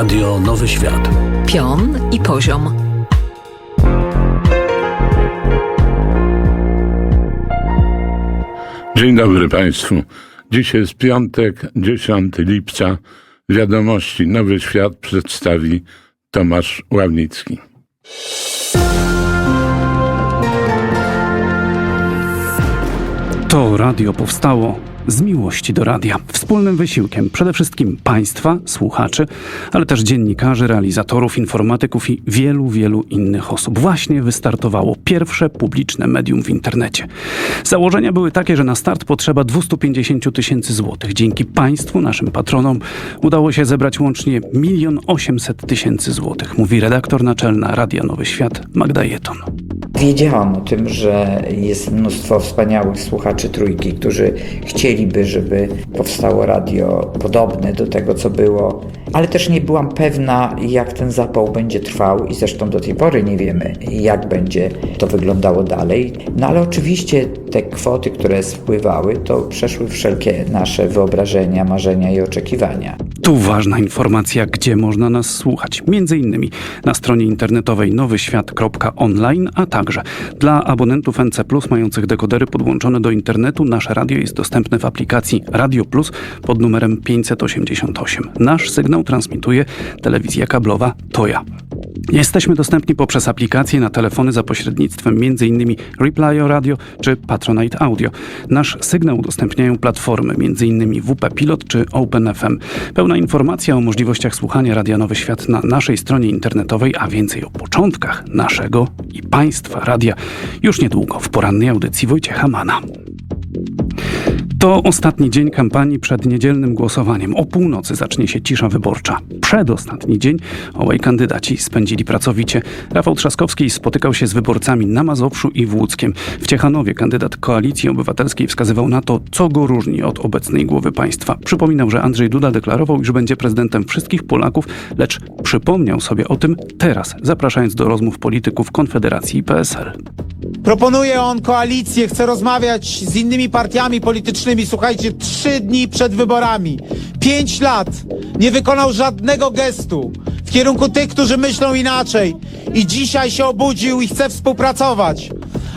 Radio Nowy Świat. Pion i poziom. Dzień dobry Państwu. Dziś jest piątek, 10 lipca. Wiadomości Nowy Świat przedstawi Tomasz Ławnicki. To radio powstało z miłości do radia. Wspólnym wysiłkiem przede wszystkim państwa, słuchaczy, ale też dziennikarzy, realizatorów, informatyków i wielu, wielu innych osób. Właśnie wystartowało pierwsze publiczne medium w internecie. Założenia były takie, że na start potrzeba 250 tysięcy złotych. Dzięki państwu, naszym patronom, udało się zebrać łącznie 1 800 tysięcy złotych, mówi redaktor naczelna Radia Nowy Świat Magda Jeton. Wiedziałam o tym, że jest mnóstwo wspaniałych słuchaczy trójki, którzy chcieliby, żeby powstało radio podobne do tego, co było, ale też nie byłam pewna, jak ten zapał będzie trwał i zresztą do tej pory nie wiemy, jak będzie to wyglądało dalej. No ale oczywiście te kwoty, które spływały, to przeszły wszelkie nasze wyobrażenia, marzenia i oczekiwania. Tu ważna informacja, gdzie można nas słuchać. Między innymi na stronie internetowej nowyświat.online, a także dla abonentów NC mających dekodery podłączone do internetu nasze radio jest dostępne w aplikacji Radio Plus pod numerem 588. Nasz sygnał transmituje telewizja kablowa Toja. Jesteśmy dostępni poprzez aplikacje na telefony za pośrednictwem m.in. Replyo Radio czy Patronite Audio. Nasz sygnał udostępniają platformy m.in. WP Pilot czy OpenFM. Pełna informacja o możliwościach słuchania Radia Nowy Świat na naszej stronie internetowej, a więcej o początkach naszego i Państwa radia już niedługo w porannej audycji Wojciecha Mana. To ostatni dzień kampanii przed niedzielnym głosowaniem. O północy zacznie się cisza wyborcza. Przedostatni dzień obaj kandydaci spędzili pracowicie. Rafał Trzaskowski spotykał się z wyborcami na Mazowszu i w Łódzkiem. W Ciechanowie kandydat Koalicji Obywatelskiej wskazywał na to, co go różni od obecnej głowy państwa. Przypominał, że Andrzej Duda deklarował, iż będzie prezydentem wszystkich Polaków, lecz przypomniał sobie o tym teraz, zapraszając do rozmów polityków Konfederacji i PSL. Proponuje on koalicję, chce rozmawiać z innymi partiami politycznymi. Słuchajcie, trzy dni przed wyborami, pięć lat, nie wykonał żadnego gestu w kierunku tych, którzy myślą inaczej. I dzisiaj się obudził i chce współpracować.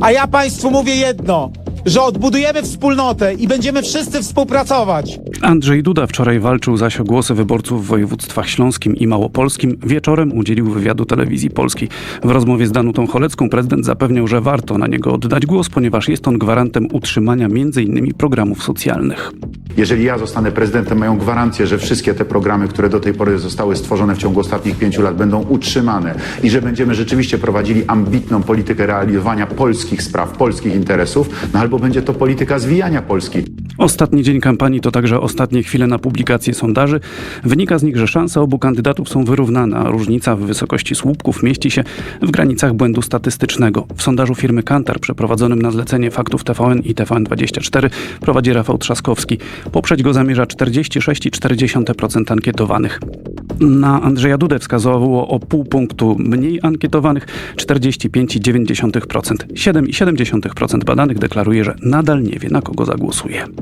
A ja Państwu mówię jedno, że odbudujemy wspólnotę i będziemy wszyscy współpracować. Andrzej Duda wczoraj walczył zaś o głosy wyborców w województwach śląskim i małopolskim. Wieczorem udzielił wywiadu telewizji polskiej. W rozmowie z Danutą Cholecką prezydent zapewniał, że warto na niego oddać głos, ponieważ jest on gwarantem utrzymania m.in. programów socjalnych. Jeżeli ja zostanę prezydentem, mają gwarancję, że wszystkie te programy, które do tej pory zostały stworzone w ciągu ostatnich pięciu lat, będą utrzymane i że będziemy rzeczywiście prowadzili ambitną politykę realizowania polskich spraw, polskich interesów, no albo będzie to polityka zwijania Polski. Ostatni dzień kampanii to także ostatnie chwile na publikację sondaży. Wynika z nich, że szanse obu kandydatów są wyrównane, a różnica w wysokości słupków mieści się w granicach błędu statystycznego. W sondażu firmy Kantar przeprowadzonym na zlecenie faktów TVN i TVN24 prowadzi Rafał Trzaskowski. Poprzeć go zamierza 46,4% ankietowanych. Na Andrzeja Dudę wskazywało o pół punktu mniej ankietowanych 45,9%. 7,7% badanych deklaruje, że nadal nie wie na kogo zagłosuje.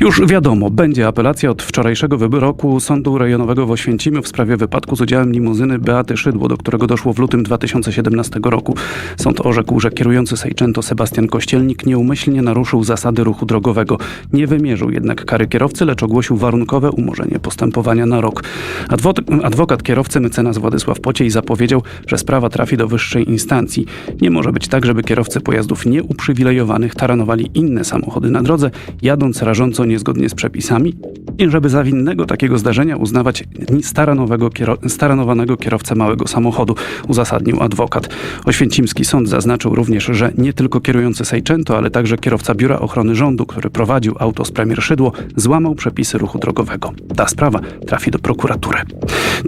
Już wiadomo, będzie apelacja od wczorajszego wyroku Sądu Rejonowego w Oświęcimiu w sprawie wypadku z udziałem limuzyny Beaty Szydło, do którego doszło w lutym 2017 roku. Sąd orzekł, że kierujący Sejczęto Sebastian Kościelnik nieumyślnie naruszył zasady ruchu drogowego. Nie wymierzył jednak kary kierowcy, lecz ogłosił warunkowe umorzenie postępowania na rok. Adwo- adwokat kierowcy mecenas Władysław Pociej zapowiedział, że sprawa trafi do wyższej instancji. Nie może być tak, żeby kierowcy pojazdów nieuprzywilejowanych taranowali inne samochody na drodze, jadąc rażąco niezgodnie z przepisami i żeby za winnego takiego zdarzenia uznawać staranowego kiero- staranowanego kierowcę małego samochodu, uzasadnił adwokat. Oświęcimski sąd zaznaczył również, że nie tylko kierujący Sejczęto, ale także kierowca Biura Ochrony Rządu, który prowadził auto z premier Szydło, złamał przepisy ruchu drogowego. Ta sprawa trafi do prokuratury.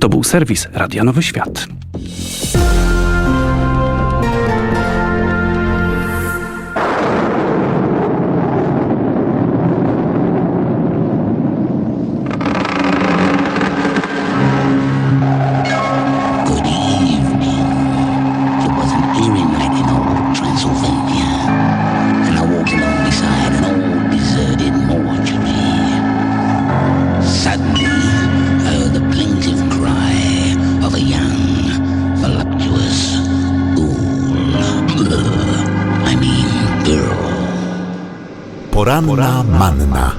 To był serwis Radia Nowy Świat. Poranna manna.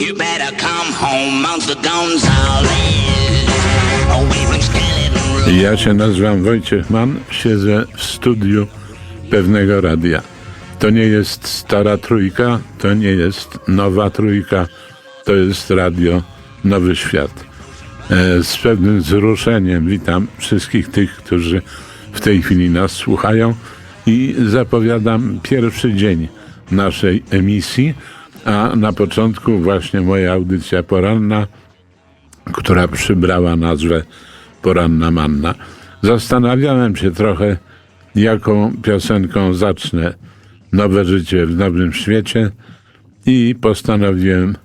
You better come home, Monster Gonzalez. Away from Skeleton Road. Ja się nazywam Wojciech Mann, siedzę w studiu pewnego radia. To nie jest stara trójka, to nie jest nowa trójka, to jest radio Nowy Świat. E, Z pewnym wzruszeniem witam wszystkich tych, którzy w tej chwili nas słuchają i zapowiadam pierwszy dzień naszej emisji, a na początku właśnie moja audycja poranna, która przybrała nazwę Poranna Manna. Zastanawiałem się trochę, jaką piosenką zacznę nowe życie w nowym świecie i postanowiłem